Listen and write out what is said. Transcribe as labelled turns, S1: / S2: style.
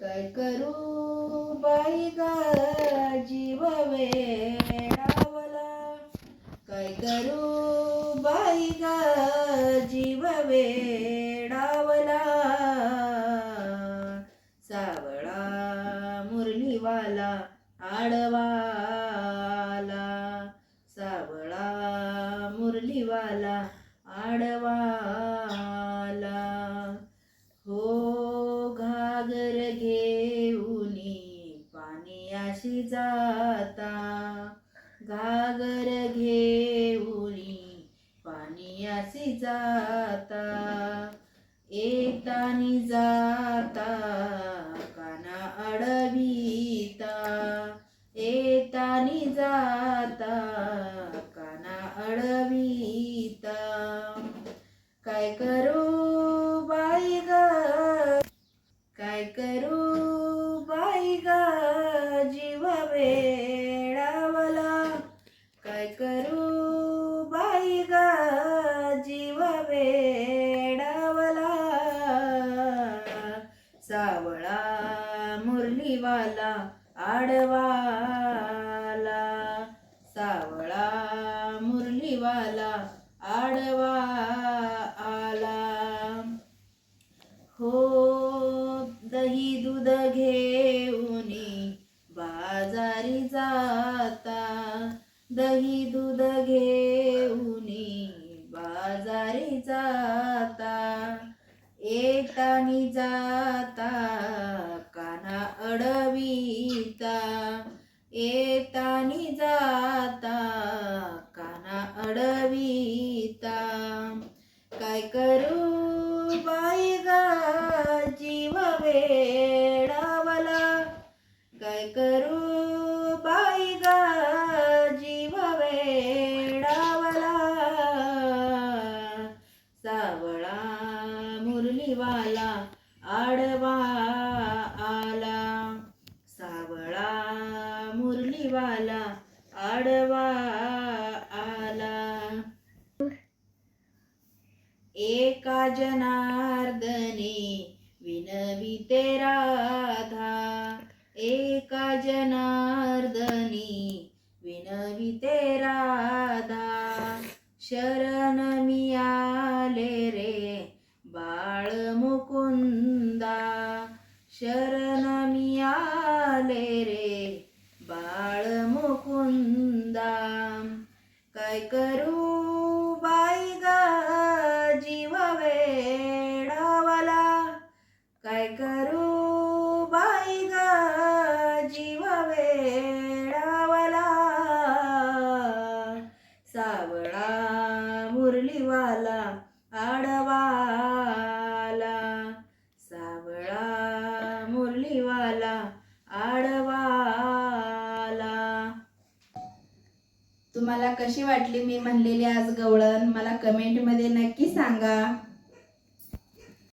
S1: काय करू बाई ग जीव वेडावला? काय करू बाई ग जीव वेडावला सावळा मुरलीवाला आडवाला सावळा मुरलीवाला आडवाला हो घागर घेऊनी काशी जाता? घागर घेऊनी पाणी अशी जाता. येतानी जाता काना अडविता. येतानी जाता काना अडविता. काय करू सावळा मुरलीवाला आडवाला. सावळा मुरलीवाला आडवा आला हो दही दूध घेऊनी बाजारी जाता. दही दूध घेऊनी बाजारी जाता. येतानी जाता काना अडविता. येतानी जाता काना अडविता. काय करू बाई गा जीव वेडावला? काय करू बाई गा जीव वेडावला? सावळा मुरलीवाला आडवा आला. सावळा मुरलीवाला आडवा आला. एका जनार्दने विनविते राधा. एका जनार्दनी विनविते राधा. शरण मियाले रे बाळ मुकुंदा शरण मी आले रे. बाळ मुकुंदा काय करू बाई ग जीव वेडावला? काय करू बाई ग जीव वेडावला? सावळा मुरलीवाला तुम्हाला कशी वाटली मी म्हणलेली आज गवळण? मला कमेंटमध्ये नक्की सांगा.